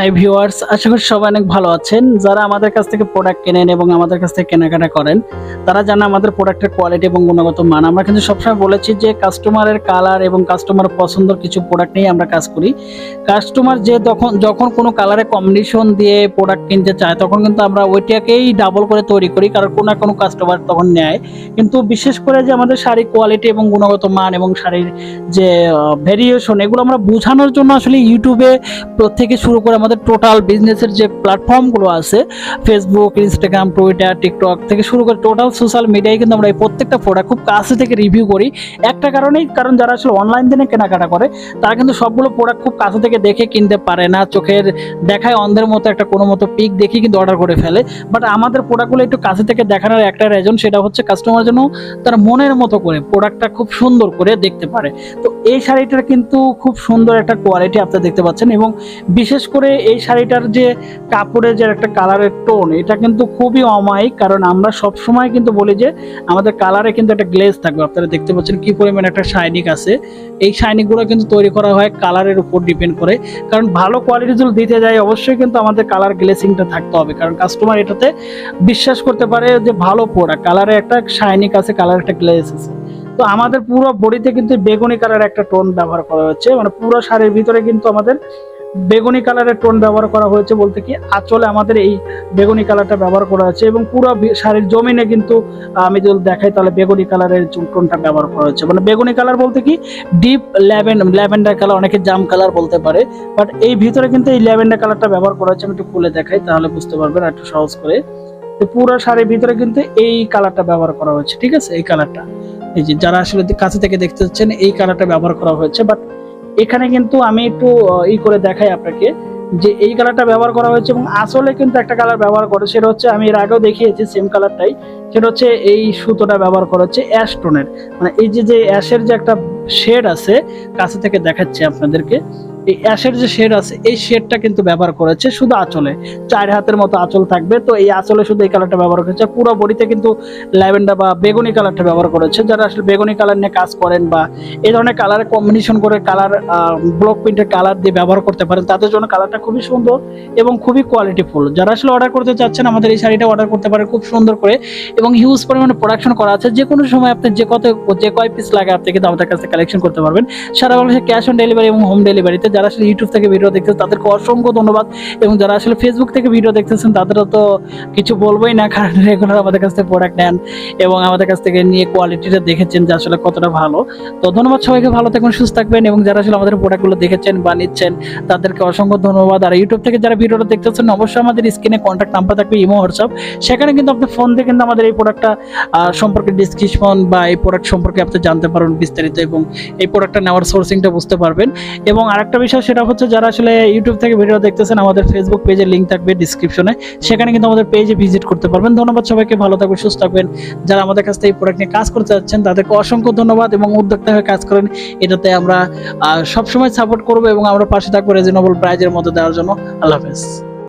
Hi viewers আশা করি সবাই অনেক ভালো আছেন। যারা আমাদের কাছ থেকে প্রোডাক্ট কেনেন এবং আমাদের কাছ থেকে কেনাকাটা করেন, তারা জানে আমাদের প্রোডাক্টের কোয়ালিটি এবং গুণগত মান। আমরা কিন্তু সবসময় বলেছি যে কাস্টমারের কালার এবং কাস্টমার পছন্দের কিছু প্রোডাক্ট নিয়ে আমরা কাজ করি। কাস্টমার যে তখন যখন কোনো কালারে কম্বিনেশন দিয়ে প্রোডাক্ট কিনতে চায়, তখন কিন্তু আমরা ওইটাকেই ডাবল করে তৈরি করি, কারণ কোনো কোনো কাস্টমার তখন নেয়। কিন্তু বিশেষ করে যে আমাদের শাড়ির কোয়ালিটি এবং গুণগত মান এবং শাড়ির যে ভেরিয়েশন এগুলো আমরা বোঝানোর জন্য আসলে ইউটিউবে থেকে শুরু করে আমাদের টোটাল বিজনেসের যে প্ল্যাটফর্মগুলো আছে ফেসবুক ইনস্টাগ্রাম টুইটার টিকটক থেকে শুরু করে টোটাল সোশ্যাল মিডিয়ায় কিন্তু আমরা এই প্রত্যেকটা প্রোডাক্ট খুব কাছে থেকে রিভিউ করি। একটা কারণেই, কারণ যারা আসলে অনলাইন দিনে কেনাকাটা করে, তারা কিন্তু সবগুলো প্রোডাক্ট খুব কাছে থেকে দেখে কিনতে পারে না। চোখের দেখায় অন্ধের মতো একটা কোনো মতো পিক দেখে কিন্তু অর্ডার করে ফেলে। বাট আমাদের প্রোডাক্টগুলো একটু কাছে থেকে দেখানোর একটা রেজন সেটা হচ্ছে কাস্টমার যেন তার মনের মতো করে প্রোডাক্টটা খুব সুন্দর করে দেখতে পারে। তো এই শাড়িটার কিন্তু খুব সুন্দর একটা কোয়ালিটি আপনারা দেখতে পাচ্ছেন এবং বিশেষ করে এই শাড়িটার যে কাপড়ের যে একটা কালারের টোন এটা কিন্তু খুবই অমায়িক, কারণ আমরা সব সময় কিন্তু বলি যে আমাদের কালারে কিন্তু একটা গ্লেজ থাকবে। আপনারা দেখতে পাচ্ছেন কি পরিমাণ একটা শাইনিক আছে। এই শাইনিকগুলো কিন্তু তৈরি করা হয় কালারের উপর ডিপেন্ড করে। কারণ ভালো কোয়ালিটি যদি দিতে যায় অবশ্যই কিন্তু আমাদের কালার গ্লেসিংটা থাকতে হবে। কারণ কাস্টমার এটাতে বিশ্বাস করতে পারে যে ভালো প্রোডাক্ট কালারে একটা শাইনিক আছে কালার একটা গ্লেজ আছে। তো আমাদের পুরো বডিতে কিন্তু বেগুনি কালার একটা টোন ব্যবহার করা হচ্ছে। মানে পুরো শাড়ির ভিতরে কিন্তু আমাদের বেগুনি কালারের টোন ব্যবহার করা হয়েছে বলতে কি আঁচলে আমাদের এই বেগুনি কালারটা ব্যবহার করা হয়েছে এবং পুরো শাড়ির জমিনে কিন্তু আমি যদি দেখাই তাহলে বেগুনি কালারের টোনটা ব্যবহার করা হয়েছে। মানে বেগুনি কালার বলতে কি ডিপ ল্যাভেন ল্যাভেন্ডার কালার অনেকে জাম কালার বলতে পারে বাট এই ভিতরে কিন্তু এই ল্যাভেন্ডার কালারটা ব্যবহার করা হয়েছে, আমি একটু খুলে দেখাই তাহলে বুঝতে পারবেন একটু সহজ করে। তো পুরো শাড়ির ভিতরে কিন্তু এই কালারটা ব্যবহার করা হয়েছে, ঠিক আছে? এই কালারটা এই যে যারা আসলে কাছে থেকে দেখতে পাচ্ছেন এই কালারটা ব্যবহার করা হয়েছে বাট এখানে কিন্তু আমি একটু ই করে দেখাই আপনাকে যে এই কালারটা ব্যবহার করা হয়েছে এবং আসলে কিন্তু একটা কালার ব্যবহার করে, সেটা হচ্ছে আমি এর আগেও দেখিয়েছি সেম কালারটাই সেটা হচ্ছে এই সুতোটা ব্যবহার করা হচ্ছে অ্যাশ টোনের মানে এই যে যে অ্যাশের যে একটা শেড আছে, কাছে থেকে দেখাচ্ছি আপনাদেরকে। এই অ্যাশের যে শেড আছে, এই শেডটা কিন্তু ব্যবহার করেছে শুধু আঁচলে। চার হাতের মতো আঁচল থাকবে, তো এই আঁচলে শুধু এই কালারটা ব্যবহার করেছে। পুরো বডিতে কিন্তু ল্যাভেন্ডার বা বেগুনি কালারটা ব্যবহার করেছে। যারা আসলে বেগুনি কালার নিয়ে কাজ করেন বা এই ধরনের কালার কম্বিনেশন করে কালার ব্লক প্রিন্টের কালার দিয়ে ব্যবহার করতে পারেন, তাদের জন্য কালারটা খুবই সুন্দর এবং খুবই কোয়ালিটিফুল যারা আসলে অর্ডার করতে চাচ্ছেন, আমাদের এই শাড়িটা অর্ডার করতে পারেন খুব সুন্দর করে এবং হিউজ পরিমাণে প্রোডাকশন করা আছে। যে কোনো সময় আপনি যে কত, যে কয় পিস লাগে, আপনি কিন্তু আমাদের কাছে কালেকশন করতে পারবেন। সারা বাংলাদেশে ক্যাশ অন ডেলিভারি এবং হোম ডেলিভারিতে যারা আসলে ইউটিউব থেকে ভিডিও দেখতেছেন, তাদেরকে অসংখ্য ধন্যবাদ। এবং যারা আসলে ফেসবুক থেকে ভিডিও দেখতেছেন, তাদেরও তো কিছু বলবোই না, কারণ রেগুলার আমাদের কাছ থেকে প্রোডাক্ট নেন এবং আমাদের কাছ থেকে নিয়ে কোয়ালিটিটা দেখেছেন যে আসলে কতটা ভালো। তো ধন্যবাদ সবাইকে, ভালো থাকবেন সুস্থ থাকবেন এবং যারা আসলে আমাদের প্রোডাক্টগুলো দেখেছেন বা নিচ্ছেন, তাদেরকে অসংখ্য ধন্যবাদ। আর ইউটিউব থেকে যারা ভিডিওটা দেখতেছেন, অবশ্যই আমাদের স্ক্রিনে কন্ট্যাক্ট নাম্বার থাকবে, ইমো, হোয়াটসঅ্যাপ। সেখানে কিন্তু আপনি ফোন দিয়ে কিন্তু আমাদের এই প্রোডাক্টটা সম্পর্কে ডিসক্রিপশন বা এই প্রোডাক্ট সম্পর্কে আপনি জানতে পারবেন বিস্তারিত এবং এই প্রোডাক্টটা নেওয়ার সোর্সিংটা বুঝতে পারবেন। এবং আরেকটা বিষয়, সেটা হচ্ছে যারা আসলে ইউটিউব থেকে ভিডিও দেখতেছেন, আমাদের ফেসবুক পেজের লিঙ্ক থাকবে ডিসক্রিপশনে সেখানে কিন্তু আমাদের পেজে ভিজিট করতে পারবেন। ধন্যবাদ সবাইকে, ভালো থাকবেন, সুস্থ থাকবেন। যারা আমাদের কাছ থেকে এই প্রোডাক্ট নিয়ে কাজ করতে যাচ্ছেন, তাদেরকে অসংখ্য ধন্যবাদ এবং উদ্যোক্তা হয়ে কাজ করেন। এটাতে আমরা সবসময় সাপোর্ট করব এবং আমরা পাশে থাকব রিজনেবল প্রাইজের মধ্যে দেওয়ার জন্য। আল্লাহ হাফেজ।